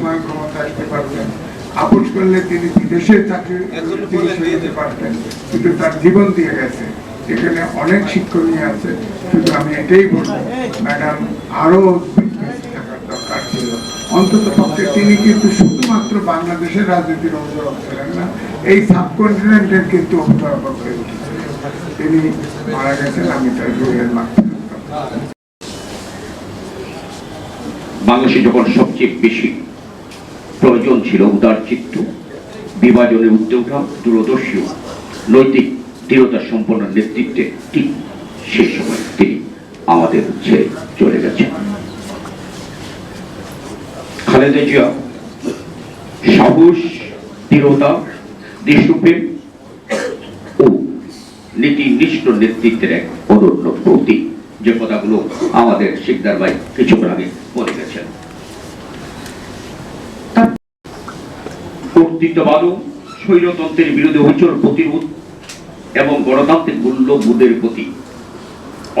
সময় ক্ষমতা আসতে পারতেন আপোষ করলে তিনি বিদেশে চাকরি পারতেন কিন্তু তার জীবন দিয়ে গেছে। এখানে অনেক শিক্ষণীয় আছে শুধু আমি এটাই বলব ম্যাডাম থাকার দরকার ছিল। অন্তত পক্ষে তিনি কিন্তু শুধুমাত্র বাংলাদেশের রাজনীতির অভিভাবক ছিলেন না এই সাবকন্টিনেন্টের কিন্তু অভিভাবক হয়ে উঠেছিলেন। তিনি মারা গেছেন আমি তার রোগের মাত্রা বাংলাদেশে যখন সবচেয়ে বেশি প্রয়োজন ছিল উদার চিত্ত। বিভাজনের উদ্যোগা দূরদর্শী নৈতিক দৃঢ়তা সম্পন্ন নেতৃত্বে ঠিক সেই সময় তিনি আমাদের ছেড়ে চলে গেছেন। খালেদা জিয়া, সাহস, দৃঢ়তা দেশপ্রেম ও নীতিনিষ্ঠ নেতৃত্বের এক অনন্য প্রতীক। যে কথাগুলো আমাদের শিকদার ভাই কিছুক্ষণ আগে কর্তৃত্ববাদ ও স্বৈরতন্ত্রের বিরুদ্ধে অচল প্রতিরোধ এবং গণতান্ত্রিক মূল্যবোধের প্রতি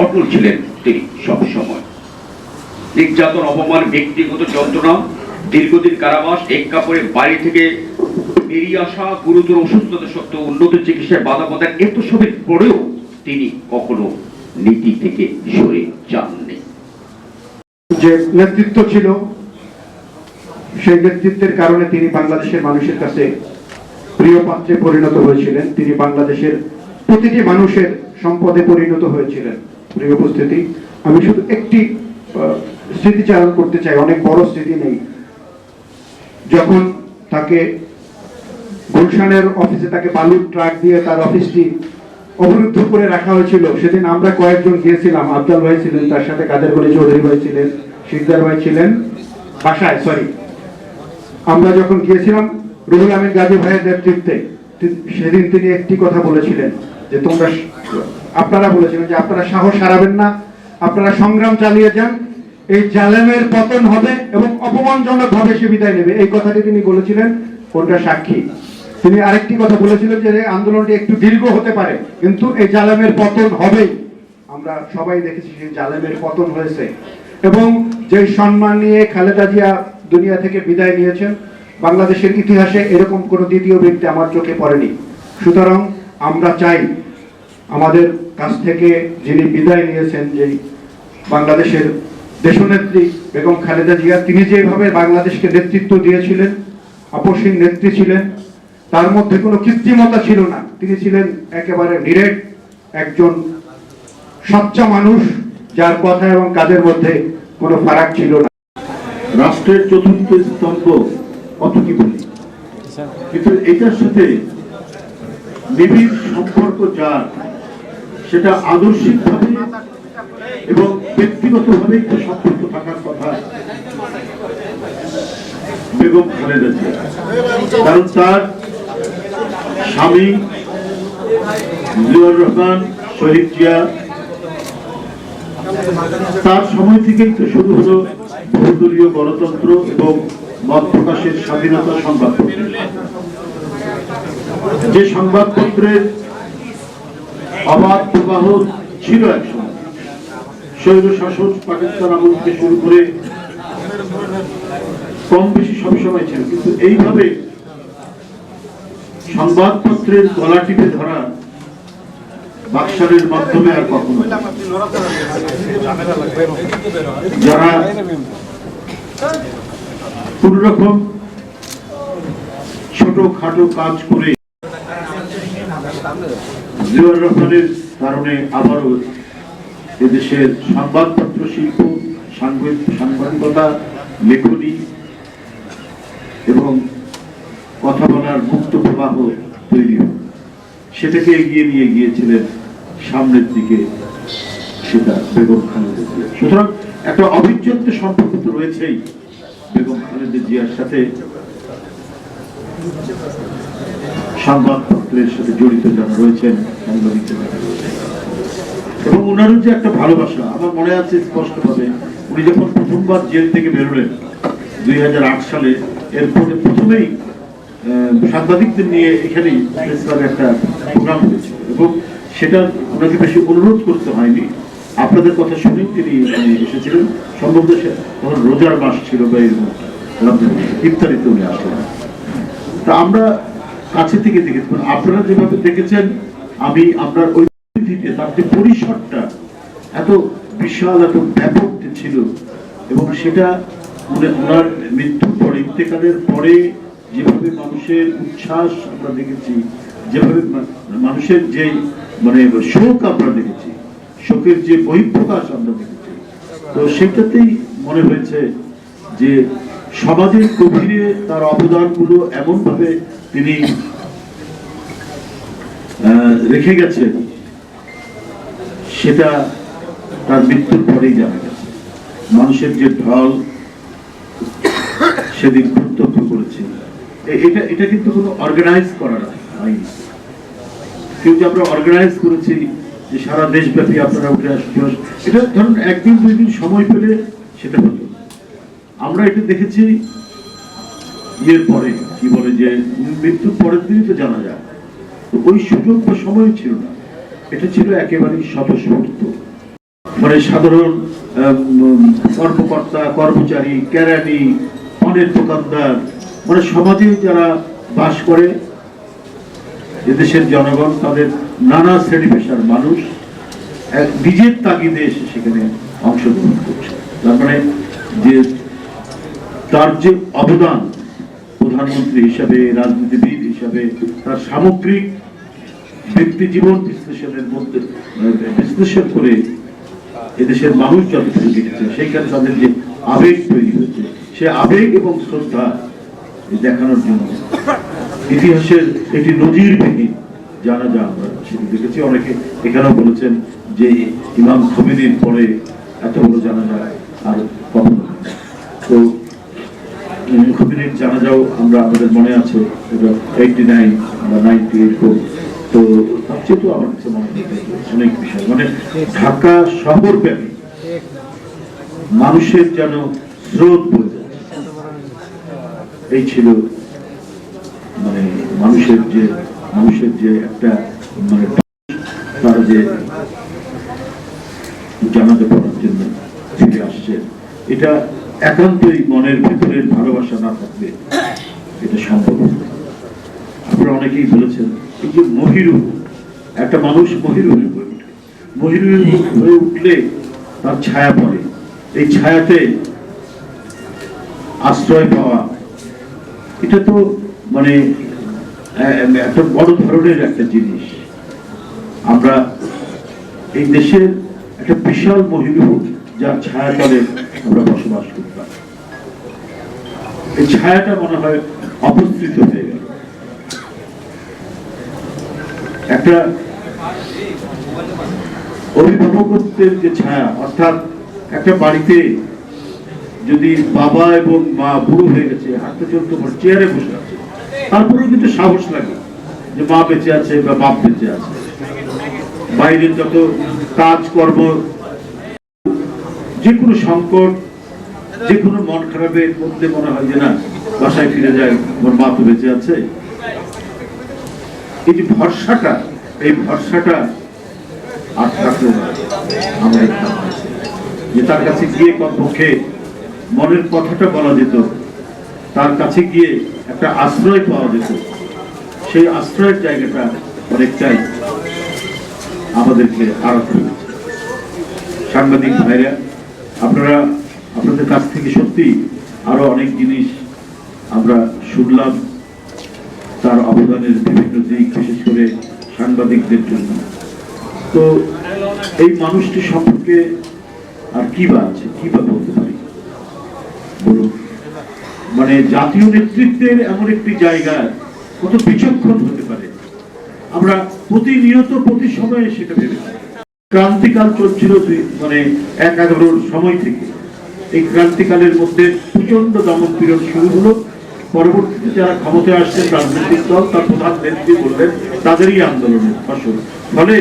অটল ছিলেন তিনি সবসময়। নির্যাতন, অপমান, ব্যক্তিগত যন্ত্রণা, দীর্ঘদিন কারাবাস, এক কাপড়ে বাড়ি থেকে বেরিয়ে আসা গুরুতর অসুস্থতা সত্ত্বেও উন্নত চিকিৎসায় বাধা প্রদান এত সবের পরেও তিনি কখনো নীতি থেকে সরে যাননি। যে নেতৃত্ব ছিল সেই নেতৃত্বের কারণে তিনি বাংলাদেশের মানুষের কাছে প্রিয় পাত্রে পরিণত হয়েছিলেন। তিনি বাংলাদেশের প্রতিটি মানুষের সম্পদে পরিণত হয়েছিলেন। প্রিয় উপস্থিতি, আমি শুধু একটি স্মৃতিচারণ করতে চাই, অনেক বড় স্মৃতি নেই। যখন তাকে গুলশানের অফিসে তাকে বালুর ট্রাক দিয়ে তার অফিসটি অবরুদ্ধ করে রাখা হয়েছিল, সেদিন আমরা কয়েকজন গিয়েছিলাম। আফজাল ভাই ছিলেন, তার সাথে কাদের গলি চৌধুরী ভাই ছিলেন, শিকদার ভাই ছিলেন, বাসায় সরি আমরা যখন গিয়েছিলাম, রুহুল আমিন গাজী ভাইয়ের নেতৃত্বে সেদিন তিনি একটি কথা বলেছিলেন, যে তোমরা আপনারা বলেছিলেন যে আপনারা সাহস হারাবেন না, আপনারা সংগ্রাম চালিয়ে যান, এই জালেমের পতন হবে এবং অপমানজনক ভাবে সে বিদায় নেবে। এই কথাটি তিনি বলেছিলেন, কোনটা সাক্ষী? তিনি আরেকটি কথা বলেছিলেন যে আন্দোলনটি একটু দীর্ঘ হতে পারে, কিন্তু এই জালেমের পতন হবেই। আমরা সবাই দেখেছি সেই জালেমের পতন হয়েছে। এবং যে সম্মান নিয়ে খালেদা জিয়া দুনিয়া থেকে বিদায় নিয়েছেন। বাংলাদেশের ইতিহাসে এরকম কোনো দ্বিতীয় ব্যক্তি আমার চোখে পড়েনি। সুতরাং আমরা চাই আমাদের কাছ থেকে যিনি বিদায় নিয়েছেন যে বাংলাদেশের দেশনেত্রী বেগম খালেদা জিয়া, তিনি যেভাবে বাংলাদেশকে নেতৃত্ব দিয়েছিলেন, আপসীন নেত্রী ছিলেন, তার মধ্যে কোনো কৃত্রিমতা ছিল না। তিনি ছিলেন একেবারে নিরেট একজন সচ্চা মানুষ, যার কথা এবং কাজের মধ্যে কোনো ফারাক ছিল না। রাষ্ট্রের চতুর্থ স্তম্ভ কত কি বলি? কিন্তু এটার সাথে নিবিড় সম্পর্ক যার, সেটা আদর্শিকভাবে এবং ব্যক্তিগতভাবে একটু সম্পর্ক থাকার কথা বেগম খালেদা জিয়া। কারণ তার স্বামী জিয়াউর রহমান, শহীদ জিয়া তার সময় থেকেই তো শুরু হলো বহুদলীয় গণতন্ত্র এবং মত প্রকাশের স্বাধীনতা সংবাদপত্র। যে সংবাদপত্রের অবাধ প্রবাহ ছিল একসময় স্বৈর শাসন পাকিস্তান আমল থেকে শুরু করে কম বেশি সবসময় ছিল, কিন্তু এইভাবে সংবাদপত্রের গলা টিপে ধরা বাক্সারের মাধ্যমে আর কখনো যারা কোন রকম ছোট খাটো কাজ করে জিয়াউর রহমানের কারণে আবারও এদেশের সংবাদপত্র শিল্প, সাংবাদিক- সাংবাদিকতা, লেখনী এবং কথা বলার মুক্ত প্রবাহ তৈরি সেটাকে এগিয়ে নিয়ে গিয়েছিলেন সামনের দিকে সেটা বেগম খালেদা জিয়া। সুতরাং একটা অবিচ্ছেদ্য সম্পর্ক তো রয়েছেই বেগম খালেদা জিয়ার সাথে। সংবাদপত্রের সাথে জড়িত যারা রয়েছেন সাংবাদিক এবং ওনারও যে একটা ভালোবাসা, আমার মনে আছে স্পষ্টভাবে, উনি যখন প্রথমবার জেল থেকে বেরোলেন দুই হাজার আট সালে, এরপরে প্রথমেই সাংবাদিকদের নিয়ে এখানেই একটা প্রোগ্রাম হয়েছিল। এবং সেটা ওনাকে বেশি অনুরোধ করতে হয়নি। আপনাদের কথা শুনেই তিনি এসেছিলেন। সম্ভবত তখন রোজার মাস ছিল বা ইফতারিতে উনি আসলেন। তা আমরা কাছে থেকে দেখেছি। মানে আপনারা যেভাবে দেখেছেন, আমি আপনার ওই পরিধিতে তার যে পরিসরটা, এত বিশাল, এত ব্যাপক ছিল, এবং সেটা মানে ওনার মৃত্যুর পরে, ইন্তেকালের পরে যেভাবে মানুষের উচ্ছ্বাস আমরা দেখেছি, যেভাবে মানুষের যে মানে শোক আমরা দেখেছি। শোকের যে বহিঃপ্রকাশ আমরা দেখেছি। তো সেটাতেই মনে হয়েছে যে সমাজের গভীরে তার অবদানগুলো এমনভাবে তিনি রেখে গেছেন, সেটা তার মৃত্যুর পরেই জানা গেছে। মানুষের যে ঢল, সেদিন প্রত্যক্ষ করেছি। এটা এটা কিন্তু কোনো অর্গানাইজ করা হয়নি। কিন্তু আমরা অর্গানাইজ করেছি যে সারা দেশব্যাপী আপনারা উঠে আসবেন এটা ধরুন একদিন, দুই দিন সময় পেলে সেটা হতো আমরা এটা দেখেছি ইয়ের পরে, কি বলে যে মৃত্যুর পরের দিনই তো জানা যায়। ওই সুযোগ বা সময় ছিল না। এটা ছিল একেবারেই স্বতঃস্ফূর্ত। মানে সাধারণ কর্মকর্তা, কর্মচারী, কেরানি অনেক দোকানদার মানে সমাজে যারা বাস করে এদেশের জনগণ তাদের নানা শ্রেণি পেশার মানুষ এক নিজের তাগিদে এসে সেখানে অংশগ্রহণ করছে। তার মানে যে তার যে অবদান প্রধানমন্ত্রী হিসাবে রাজনীতিবিদ হিসাবে তার সামগ্রিক ব্যক্তি জীবন বিশ্লেষণের মধ্যে আহ, বিশ্লেষণ করে এদেশের মানুষ যতটুকু দেখেছে সেইখানে তাদের যে আবেগ তৈরি হয়েছে সে আবেগ এবং শ্রদ্ধা দেখানোর জন্য ইতিহাসের একটি নজিরবিহীন জানা যা আমরা। সেটি দেখেছি, অনেকে এখানেও বলেছেন যে ইমাম খমিনীর পরে এত বড় জানা যায় আর কখনো। তো খমিনীর জানাজাও আমরা, আমাদের মনে আছে নাইন বা নাইনটি এইট তো তার চেয়ে তো আমার কাছে মনে অনেক বিষয়। মানে ঢাকা শহর ব্যাপী মানুষের যেন স্রোত বয়ে যাচ্ছে। এই ছিল মানুষের যে মানুষের যে একটা মানে তারা যে জানাতে পড়ার জন্য ফিরে আসছে, এটা একান্তই মনের ভেতরের ভালোবাসা না থাকবে এটা সম্ভব আপনারা অনেকেই বলেছেন, এই যে মহিরু, একটা মানুষ মহিরু হয়ে ওঠে। মহিরু হয়ে উঠলে তার ছায়া পড়ে। এই ছায়াতে আশ্রয় পাওয়া, এটা তো মানে একটা বড় ধরনের একটা জিনিস। আমরা এই দেশের একটা বিশাল মহিলু যার ছায়া তলে আমরা বসবাস করতাম। এই ছায়াটা মনে হয় অপসৃত হয়ে গেল। একটা অভিভাবকত্বের যে ছায়া, অর্থাৎ একটা বাড়িতে যদি বাবা এবং মা বুড়ো হয়ে গেছে হাঁটতে চলতে চেয়ারে বসে তারপরেও কিন্তু সাহস লাগে যে মা বেঁচে আছে বা বাপ বেঁচে আছে। বাইরের যত কাজ কর্ম, যে কোনো সংকট, যে কোনো মন খারাপের মধ্যে মনে হয় যে না, বাসায় ফিরে যায় আমার মা তো বেঁচে আছে। এই যে ভরসাটা, এই ভরসাটা আর থাকল না। যে তার কাছে গিয়ে কমপক্ষে মনের কথাটা বলা যেত তার কাছে গিয়ে একটা আশ্রয় পাওয়া যেত। সেই আশ্রয়ের জায়গাটা অনেকটাই আমাদেরকে হয়েছে সাংবাদিক ভাইরা, আপনারা, আপনাদের কাছ থেকে সত্যি আরও অনেক জিনিস আমরা শুনলাম। তার অবদানের বিভিন্ন দিক, বিশেষ করে সাংবাদিকদের জন্য। তো এই মানুষটি সম্পর্কে আর কি বা আছে, কি বা বলতে পারি? বলুন। মানে জাতীয় নেতৃত্বের এমন একটি জায়গা কত বিচক্ষণ হতে পারে। আমরা প্রতিনিয়ত প্রতি সময়ে সেটা ভেবেছি। ক্রান্তিকাল চলছিল মানে এক এগারোর সময় থেকে। এই ক্রান্তিকালের মধ্যে প্রচণ্ড দমন পীড়ন শুরু হলো। পরবর্তীতে যারা ক্ষমতায় আসছেন রাজনৈতিক দল, তার প্রধান নেত্রী বললেন, তাদেরই আন্দোলনের ফসল। ফলে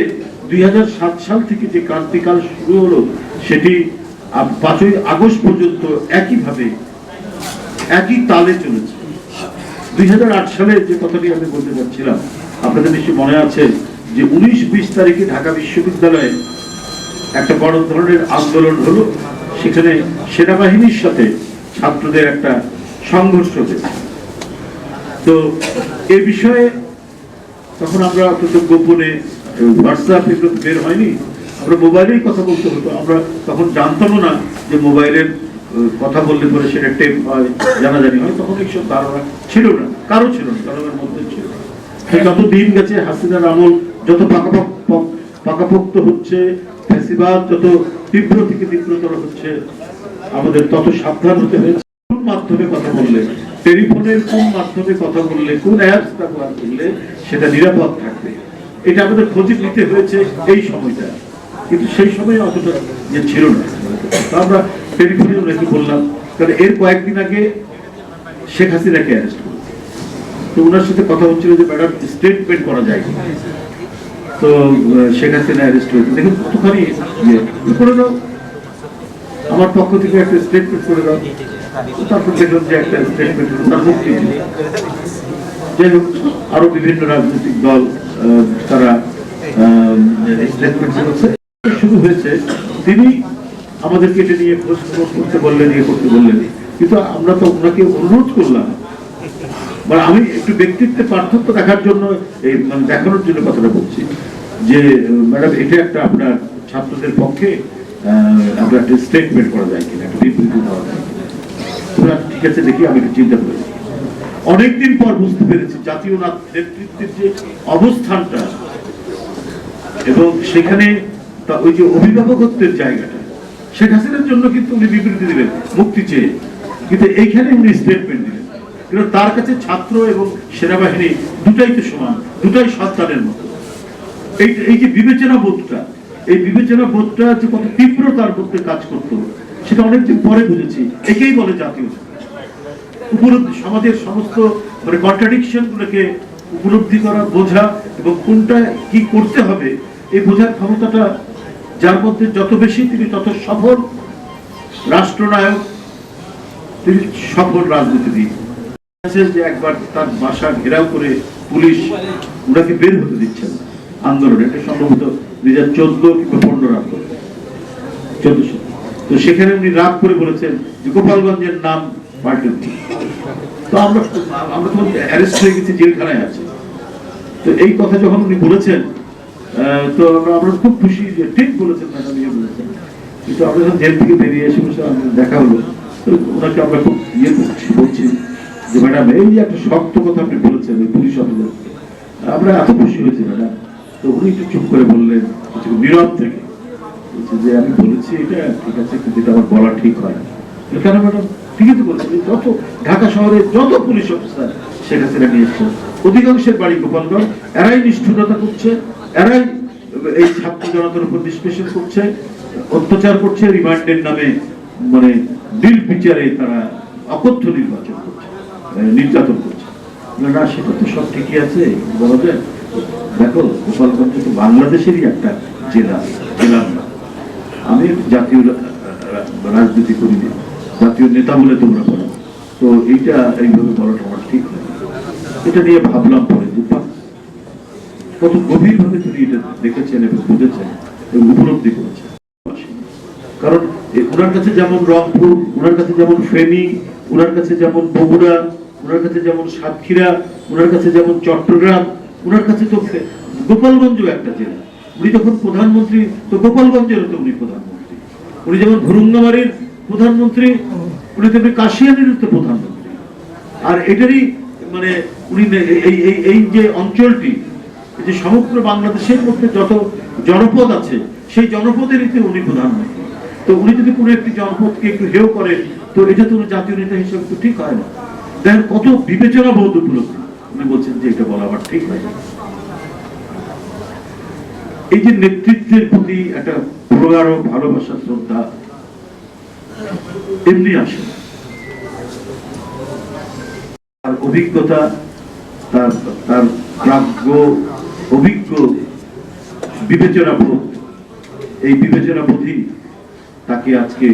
দুই হাজার সাত সাল থেকে যে ক্রান্তিকাল শুরু হলো, সেটি পাঁচই আগস্ট পর্যন্ত একইভাবে একই তালে চলেছে। দুই হাজার আট সালে যে কথাটি আমি বলতে চাচ্ছিলাম, আপনাদের নিশ্চয় মনে আছে যে উনিশ বিশ তারিখে ঢাকা বিশ্ববিদ্যালয়ে একটা বড় ধরনের আন্দোলন হলো। সেখানে সেনাবাহিনীর সাথে ছাত্রদের একটা সংঘর্ষ হয়েছে। তো এ বিষয়ে তখন আমরা অত্যন্ত গোপনে হোয়াটসঅ্যাপ এগুলো বের হয়নি। আমরা মোবাইলেই কথা বলতে হতো। আমরা তখন জানতামও না যে মোবাইলের কথা বললে পরে সেটা টেপ হয় জানাজানি হয়, তখন এইসব ধারণা ছিল না, কারও ছিল না, কারোর মধ্যে ছিল। যত দিন গেছে হাসিনার আমল, যত পাকাপোক্ত হচ্ছে ফ্যাসিবাদ যত তীব্র থেকে তীব্রতর হচ্ছে, আমাদের তত সাবধান হতে হয়েছে। কোন মাধ্যমে কথা বললে টেলিফোনের কোন মাধ্যমে কথা বললে, কোন অ্যাপস ব্যবহার করলে সেটা নিরাপদ থাকবে? এটা আমাদের খোঁজ নিতে হয়েছে এই সময়টা। কিন্তু সেই সময় অতটা যে ছিল না। আমরা ওনাকে বললাম কারণ এর কয়েকদিন আগে শেখ হাসিনাকে অ্যারেস্ট করেছে। তো ওনার সাথে কথা হচ্ছিল যে, ম্যাডাম স্টেটমেন্ট করা যায় তো শেখ হাসিনা অ্যারেস্ট হয়েছে। দেখুন, কতখানি ইয়ে। করে দাও আমার পক্ষ থেকে একটা স্টেটমেন্ট করে দাও তারপর দেখলাম যে একটা স্টেটমেন্ট তার মুক্তি যাই হোক, আরও বিভিন্ন রাজনৈতিক দল তারা স্টেটমেন্ট শুরু হয়েছে। তিনি আমাদেরকে এটা নিয়ে খবর করতে বললেন ইয়ে করতে বললেন। কিন্তু আমরা তো ওনাকে অনুরোধ করলাম। মানে আমি একটু ব্যক্তিত্বের পার্থক্য দেখার জন্য এই মানে দেখানোর জন্য কথাটা বলছি। যে, ম্যাডাম, এটা একটা আপনার ছাত্রদের পক্ষে আমরা একটা স্টেটমেন্ট করা যায় কিনা, একটা বিবৃতি দেওয়া যায়। ঠিক আছে দেখি, আমি একটু চিন্তা করেছি অনেকদিন পর বুঝতে পেরেছি জাতীয় নেতৃত্বের যে অবস্থানটা, এবং সেখানে ওই যে অভিভাবকত্বের জায়গাটা শেখ হাসিনার জন্য কিন্তু উনি বিবৃতি দিলেন, মুক্তি চেয়ে। কিন্তু এইখানে উনি স্টেটমেন্ট দিলেন। কিন্তু তার কাছে ছাত্র এবং সেনাবাহিনী দুটাই তো সমান, দুটাই সন্তানের মতো। এই এই যে বিবেচনা বোধটা, এই বিবেচনা বোধটা যে কত তীব্র তার মধ্যে কাজ করতো, সেটা অনেকদিন পরে বুঝেছি। একেই বলে জাতীয় উপলব্ধি, সমাজের সমস্ত মানে কন্ট্রাডিকশন গুলোকে উপলব্ধি করা, বোঝা এবং কোনটা কি করতে হবে, এই বোঝার ক্ষমতাটা যার মধ্যে যত বেশি তিনি তত সফল রাষ্ট্রনায়ক, তিনি সফল রাজনীতিবিদ। যে একবার তার বাসা ঘেরাও করে পুলিশ ওনাকে বের হতে দিচ্ছে না আন্দোলন এটা সম্ভবত দুই হাজার চোদ্দ কিংবা পনেরো আন্দোলন চোদ্দশো। তো সেখানে উনি রাগ করে বলেছেন যে গোপালগঞ্জের নাম পাল্টে। তো আমরা আমরা তখন অ্যারেস্ট হয়ে গেছি, জেলখানায় আছে। তো এই কথা যখন উনি বলেছেন তো আমরা খুব খুশি যে ঠিক বলেছেন ম্যাডাম ইয়ে বলেছেন। কিন্তু আমরা যখন জেল থেকে বেরিয়ে এসে দেখা হলো। ওনাকে আমরা খুব ইয়ে করছি, বলছি যে, ম্যাডাম, এই যে একটা শক্ত কথা আপনি বলেছেন ওই পুলিশ অফিসার, আমরা এত খুশি হয়েছি, ম্যাডাম। তো উনি একটু চুপ করে বললেন নীরব থেকে বলছে যে, আমি বলেছি এটা, ঠিক আছে, কিন্তু এটা আমার বলা ঠিক হয় কেন ম্যাডাম? ঠিকই তো বলেছেন যত ঢাকা শহরে যত পুলিশ অফিসার হাসিনা নিয়ে এসছে, অধিকাংশের বাড়ি গোপালগঞ্জ, এরাই নিষ্ঠুরতা করছে এরাই এই ছাত্র জনতার উপর নিষ্পেষণ করছে, অত্যাচার করছে, রিমান্ডের নামে মানে বিল বিচারে তারা অকথ্য নির্বাচন করছে নির্যাতন করছে। না সেটা তো সব ঠিকই আছে, বলা যায়। দেখো, গোপালগঞ্জ তো বাংলাদেশেরই একটা জেলা, জেলার নাম। আমি জাতীয় রাজনীতি করি না। জাতীয় নেতা বলে তোমরা বলো। তো এইটা এইভাবে বলাটা আমার ঠিক না। এটা নিয়ে ভাবলাম কত গভীরভাবে তিনি এটা দেখেছেন এবং বুঝেছেন এবং উপলব্ধি করেছেন। কারণ ওনার কাছে যেমন রংপুর ওনার কাছে যেমন ফেনী ওনার কাছে যেমন বগুড়া ওনার কাছে যেমন সাতক্ষীরা ওনার কাছে যেমন চট্টগ্রাম ওনার কাছে তো গোপালগঞ্জও একটা জেলা। উনি যখন প্রধানমন্ত্রী, তো গোপালগঞ্জেরও তো উনি প্রধানমন্ত্রী। উনি যেমন ভুরুঙ্গামারির প্রধানমন্ত্রী, উনি তেমনি কাশিয়ানির তো প্রধানমন্ত্রী। আর এটারই মানে উনি এই এই যে অঞ্চলটি যে সমগ্র বাংলাদেশের মধ্যে যত জনপদ আছে, সেই জনপদেরই তো উনি প্রধানমন্ত্রী তো উনি যদি কোনো একটি জনপদকে একটু হেয় করেন তো এটা তো উনি জাতীয় নেতা হিসেবে তো ঠিক হয় না। দেখেন কত বিবেচনা বোধ উপলব্ধি। উনি বলছেন যে এটা বলা আমার ঠিক হয় এই যে নেতৃত্বের প্রতি একটা প্রগাঢ় ভালোবাসা, শ্রদ্ধা, এমনি আসে। তার অভিজ্ঞতা, তার তার প্রাজ্ঞ অভিজ্ঞ বিবেচনা বোধ এই বিবেচনা বোধই তাকে আজকে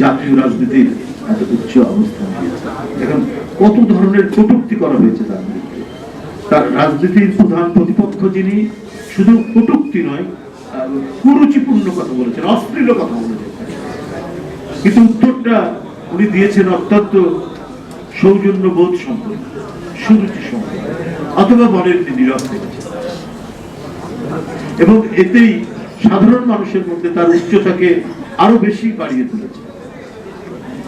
জাতীয় রাজনীতির এত উচ্চ অবস্থান দিয়েছে। এখন কত ধরনের কটুক্তি করা হয়েছে তার তার রাজনীতির প্রধান প্রতিপক্ষ যিনি, শুধু কটূক্তি নয় কুরুচিপূর্ণ কথা বলেছেন, অশ্লীল কথা বলেছেন। কিন্তু উত্তরটা উনি দিয়েছেন অত্যন্ত সৌজন্য বোধ সম্পন্ন সুরুচি সম্পন্ন অথবা বলেন তিনি থেকেছেন এবং এতেই সাধারণ মানুষের মধ্যে তার উচ্চতাকে আরও বেশি বাড়িয়ে তুলেছে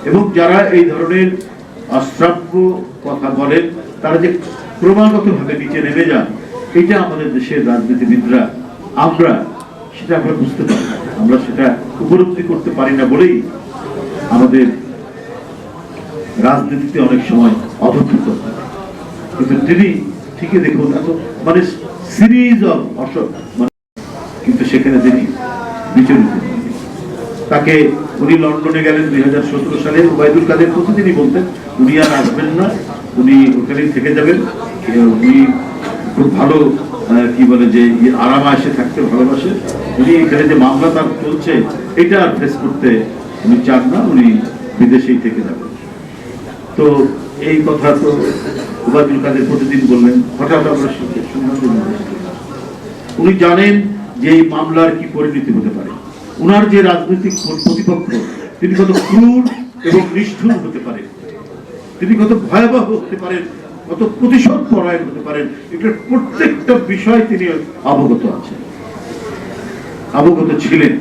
এবং যারা এই ধরনের অশ্রাব্য কথা বলেন, তারা যে ক্রমাগত ভাবে নিচে নেমে যান, এটা আমাদের দেশের রাজনীতিবিদরা, আমরা সেটা আমরা বুঝতে পারি। আমরা সেটা উপলব্ধি করতে পারি না বলেই আমাদের রাজনীতিতে অনেক সময় হয় কিন্তু তিনি ঠিকই দেখুন, এত মানে সিরিজ অফ অসৎ কিন্তু সেখানে তিনি বিচলিত। তাকে উনি লন্ডনে গেলেন দুই হাজার সতেরো সালে ওবায়দুল কাদের প্রতিদিনই বলতেন, উনি আর আসবেন না, উনি ওখানেই থেকে যাবেন। উনি খুব ভালো কি বলে যে ইয়ে আরামে এসে থাকতে ভালোবাসে। উনি এখানে যে মামলা তার চলছে, এটা আর ফেস করতে উনি চান না, উনি বিদেশেই থেকে যাবেন। তো এই কথা তো ওবায়দুল কাদের প্রতিদিন বললেন, হঠাৎ আমরা। উনি জানেন যে এই মামলার কি পরিণতি হতে পারে। উনার যে রাজনৈতিক প্রতিপক্ষ, তিনি কত ক্রূর এবং নিষ্ঠুর হতে পারেন। তিনি কত ভয়াবহ হতে পারেন, কত প্রতিশোধ পরায়ণ হতে পারেন, এটার প্রত্যেকটা বিষয় তিনি অবগত আছেন। অবগত ছিলেন।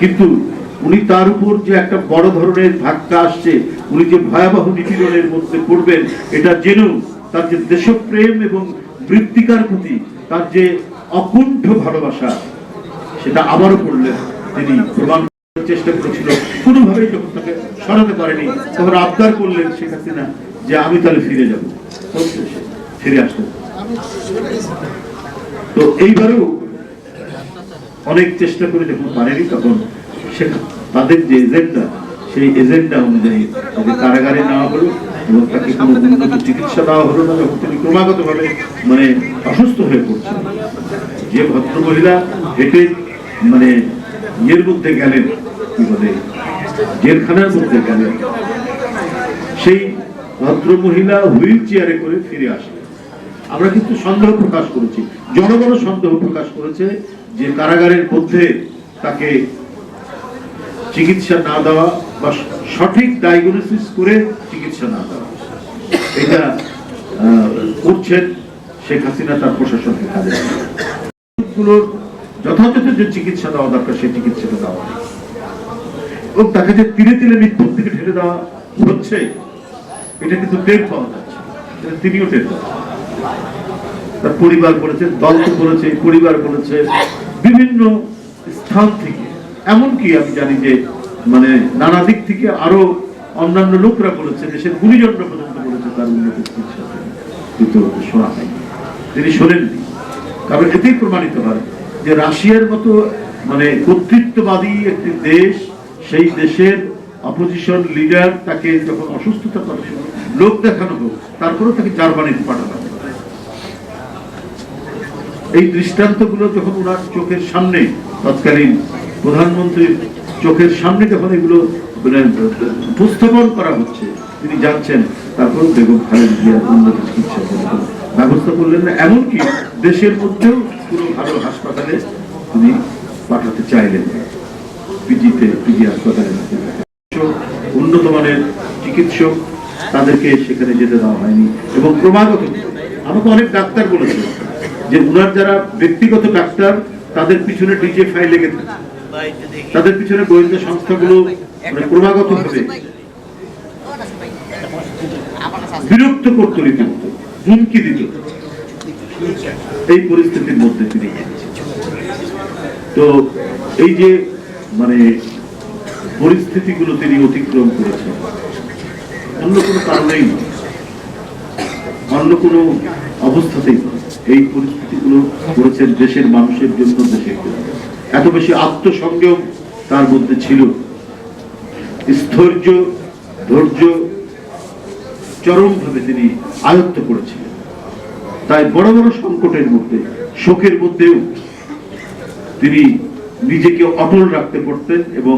কিন্তু উনি তার উপর যে একটা বড় ধরনের ধাক্কা আসছে উনি যে ভয়াবহ নিপীড়নের মধ্যে পড়বেন, এটা জেনেও তার যে দেশপ্রেম এবং বৃত্তিকার প্রতি তার যে অকুণ্ঠ ভালোবাসা, সেটা আবারও করলেন তিনি। প্রমাণ চেষ্টা করেছিল। কোনোভাবেই যখন তাকে সরাতে পারেনি, তখন আবদার করলেন শেখ হাসিনা যে আমি তাহলে ফিরে যাব। ফিরে আসতে তো এইবারেও অনেক চেষ্টা করে যখন পারেনি, তখন সে তাদের যে এজেন্ডা সেই এজেন্ডা অনুযায়ী তাকে কারাগারে নেওয়া হলো এবং তাকে কোনো উন্নত চিকিৎসা দেওয়া হলো না যখন তিনি ক্রমাগত ভাবে মানে অসুস্থ হয়ে পড়ছেন। যে ভদ্র মহিলা হেঁটে মানে ইয়ের মধ্যে গেলেন, কি বলে, জেলখানার মধ্যে গেলেন, সেই ভদ্র মহিলা হুইল চেয়ারে করে ফিরে আসলেন। আমরা কিন্তু সন্দেহ প্রকাশ করেছি। জনগণ সন্দেহ প্রকাশ করেছে যে কারাগারের মধ্যে তাকে চিকিৎসা না দেওয়া বা সঠিক ডায়াগনোসিস করে চিকিৎসা না দেওয়া। এটা করছেন শেখ হাসিনা তার প্রশাসনকে কাজে যথাযথ যে চিকিৎসা দেওয়া দরকার, সেই চিকিৎসাটা দেওয়া। এবং তাকে যে তিলে তিলে মৃত্যুর দিকে দেওয়া হচ্ছে, এটা কিন্তু টের পাওয়া যাচ্ছে। তিনিও টের তার পরিবার বলেছে, দল বলেছে, পরিবার বলেছে, বিভিন্ন স্থান থেকে। এমনকি আমি জানি যে মানে নানা দিক থেকে আরও অন্যান্য লোকরা বলেছে, দেশের গুণীজনরা পর্যন্ত বলেছে তার উন্নত চিকিৎসা কিন্তু শোনা হয়নি। তিনি শোনেননি। কারণ এতেই প্রমাণিত হয় যে রাশিয়ার মতো মানে কর্তৃত্ববাদী একটি দেশ, সেই দেশের অপোজিশন লিডার তাকে যখন অসুস্থতা করে, লোক দেখানো হোক, তারপরেও তাকে জার্মানিতে পাঠানো হয়। এই দৃষ্টান্তগুলো যখন ওনার চোখের সামনে তৎকালীন প্রধানমন্ত্রীর চোখের সামনে যখন এগুলো মানে উপস্থাপন করা হচ্ছে, তিনি যাচ্ছেন, তারপর বেগম খালেদ জিয়ার উন্নত চিকিৎসা ব্যবস্থা করলেন না, এমনকি দেশের মধ্যেও কোনো ভালো হাসপাতালে তিনি পাঠাতে চাইলেন পিজিতে, পিজি হাসপাতালে উন্নত মানের চিকিৎসক, তাদেরকে সেখানে যেতে দেওয়া হয়নি। এবং ক্রমাগত, আমাকে অনেক ডাক্তার বলেছে যে, উনার যারা ব্যক্তিগত ডাক্তার, তাদের পিছনে ডিজে ফাইল লেগে থাকে। তাদের পিছনে গোয়েন্দা সংস্থাগুলো মানে ক্রমাগত ভাবে বিরক্ত করতো রীতিমতো, হুমকি দিত। এই পরিস্থিতির মধ্যে তিনি তো এই যে মানে পরিস্থিতিগুলো তিনি অতিক্রম করেছেন, অন্য কোনো কারণেই নয়। অন্য কোনো অবস্থাতেই এই পরিস্থিতিগুলো করেছেন দেশের মানুষের জন্য, দেশের জন্য। এত বেশি আত্মসংযম তার মধ্যে ছিল। স্থৈর্য, ধৈর্য, চরমভাবে তিনি আয়ত্ত করেছিলেন। তাই বড় বড় সংকটের মধ্যে, শোকের মধ্যেও তিনি নিজেকে অটল রাখতে পারতেন এবং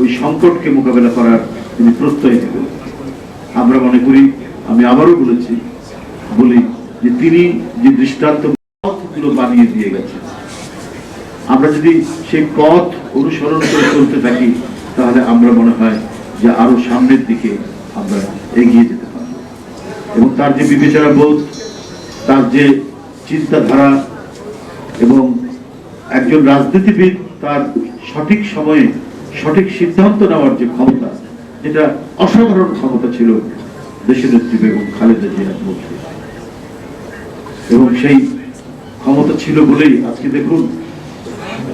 ওই সংকটকে মোকাবেলা করার তিনি প্রত্যয় দিতেন আমরা মনে করি, আমি আবারও বলেছি, বলি যে তিনি যে দৃষ্টান্ত পথগুলো বানিয়ে দিয়ে গেছেন আমরা যদি সেই পথ অনুসরণ করে চলতে থাকি, তাহলে আমরা মনে হয় যে আরও সামনের দিকে আমরা এগিয়ে যেতে পারব। এবং তার যে বিবেচনা বোধ, তার যে চিন্তাধারা এবং একজন রাজনীতিবিদ তার সঠিক সময়ে সঠিক সিদ্ধান্ত নেওয়ার যে ক্ষমতা, যেটা অসাধারণ ক্ষমতা ছিল দেশের নেত্রী বেগম খালেদা জিয়ার মধ্যে। এবং সেই ক্ষমতা ছিল বলেই আজকে দেখুন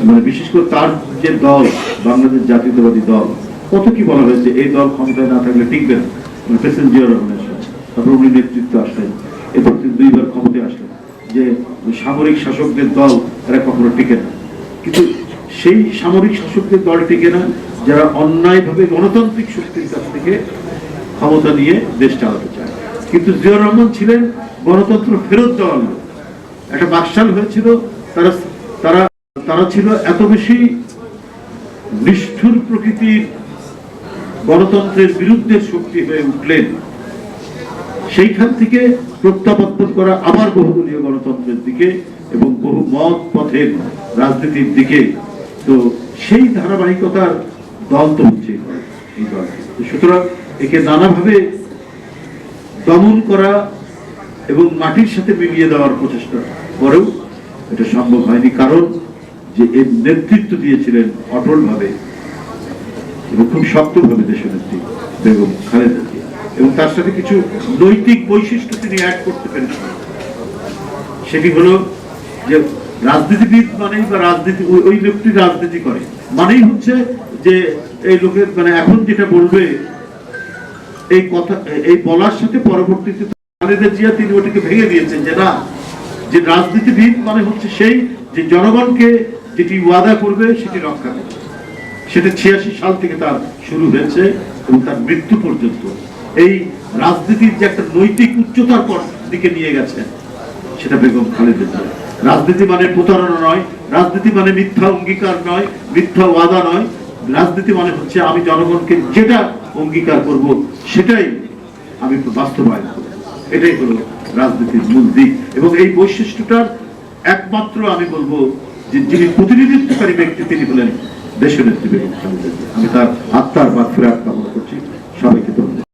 মানে বিশেষ করে তার যে দল, বাংলাদেশ জাতীয়তাবাদী দল, কত কি বলা হয়েছে এই দল ক্ষমতায় না থাকলে টিকবে না? মানে প্রেসিডেন্ট জিয়া রহমানের সাথে। তারপর উনি নেতৃত্ব আসলেন। এরপর দুইবার ক্ষমতায় আসলেন। যে সামরিক শাসকদের দল, এরা কখনো টিকে না। কিন্তু সেই সামরিক শাসকদের দল টিকে না, যারা অন্যায়ভাবে গণতান্ত্রিক শক্তির কাছ থেকে ক্ষমতা নিয়ে দেশ চালাতে চায়। কিন্তু জিয়াউর রহমান ছিলেন গণতন্ত্র ফেরত দেওয়ার একটা বাকশাল হয়েছিল, তারা তারা তারা ছিল এত বেশি নিষ্ঠুর প্রকৃতির গণতন্ত্রের বিরুদ্ধে শক্তি হয়ে উঠলেন, সেইখান থেকে প্রত্যাবর্তন করা আবার বহুদলীয় গণতন্ত্রের দিকে এবং বহু মত পথের রাজনীতির দিকে। তো সেই ধারাবাহিকতার দল তো হচ্ছে সুতরাং একে নানাভাবে দমন করা এবং মাটির সাথে মিলিয়ে দেওয়ার প্রচেষ্টা করেও এটা সম্ভব হয়নি। কারণ যে এর নেতৃত্ব দিয়েছিলেন অটলভাবে এবং খুব শক্তভাবে দেশের নেত্রী বেগম খালেদা এবং তার সাথে কিছু নৈতিক বৈশিষ্ট্য তিনি অ্যাড করতে পেরেছিলেন সেটি হলো যে রাজনীতিবিদ মানেই বা রাজনীতি, ওই লোকটি রাজনীতি করে। মানেই হচ্ছে যে এই লোকের মানে এখন যেটা বলবে, এই কথা, এই বলার সাথে পরবর্তীতে খালেদা জিয়া তিনি ওটাকে ভেঙে দিয়েছেন যে না, যে রাজনীতিবিদ মানে হচ্ছে সেই যে জনগণকে যেটি ওয়াদা করবে সেটি রক্ষা করবে। সেটা ছিয়াশি সাল থেকে তার শুরু হয়েছে এবং তার মৃত্যু পর্যন্ত। এই রাজনীতির যে একটা নৈতিক উচ্চতার পর দিকে নিয়ে গেছে, সেটা বেগম খালেদা জিয়া। রাজনীতি মানে প্রতারণা নয়, রাজনীতি মানে মিথ্যা অঙ্গীকার নয়, মিথ্যা ওয়াদা নয়। রাজনীতি মানে হচ্ছে আমি জনগণকে যেটা অঙ্গীকার করব সেটাই আমি বাস্তবায়ন করব। এটাই হলো রাজনীতির মূল দিক। এবং এই বৈশিষ্ট্যটার একমাত্র আমি বলব যে যিনি প্রতিনিধিত্বকারী ব্যক্তি, তিনি হলেন দেশের বেগম আমি তার আত্মার বা ফেরাত কামনা করছি। সবাইকে ধন্যবাদ।